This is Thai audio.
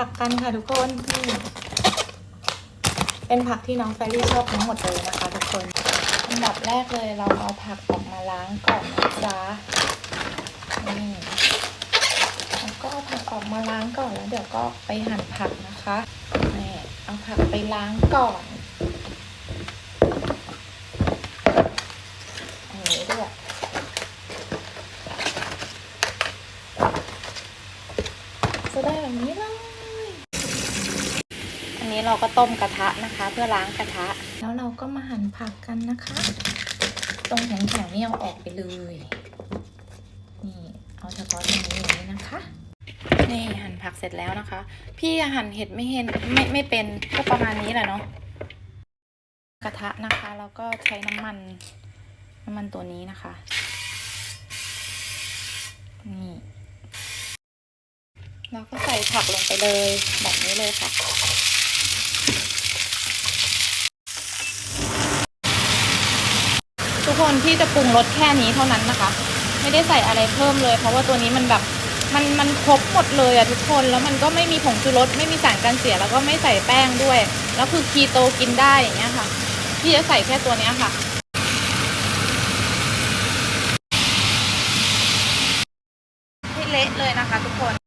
ผักกันค่ะทุกคนนี่เป็นผักที่น้องแฟรี่ชอบทั้งหมดเลยนะคะทุกคนอันดับแรกเลยเราเอาผักออกมาล้างก่อนนะจ๊ะนี่แล้วก็เอาผักออกมาล้างก่อนแล้ว เดี๋ยวก็ไปหั่นผักนะคะนี่เอาผักไปล้างก่อนอันนี้ด้วยจะได้แบบนี้เลยอั นนี้เราก็ต้มกระทะนะคะ เพื่อล้างกระทะ แล้วเราก็มาหั่นผักกันนะคะ ตรงแข็งๆนี่เอาออกไปเลย นี่เอาเฉพาะตรงนี้อย่างนี้นะคะ นี่หั่นผักเสร็จแล้วนะคะ พี่หั่นเห็ดไม่เห็นไม่ไม่เป็นก็ประมาณนี้แหละเนาะกระทะนะคะแล้วก็ใช้น้ำมันน้ำมันตัวนี้นะคะ นี่เราก็ใส่ผักลงไปเลยแบบนี้เลยค่ะ ทุกคนที่จะปรุงรสแค่นี้เท่านั้นนะคะ ไม่ได้ใส่อะไรเพิ่มเลย เพราะว่าตัวนี้มันแบบมันมันครบหมดเลยอะทุกคนแล้วมันก็ไม่มีผงชูรสไม่มีสารกันเสียแล้วก็ไม่ใส่แป้งด้วย แล้วคือคีโตกินได้อย่างเงี้ยค่ะพี่จะใส่แค่ตัวเนี้ยค่ะให้เละเลยนะคะทุกคน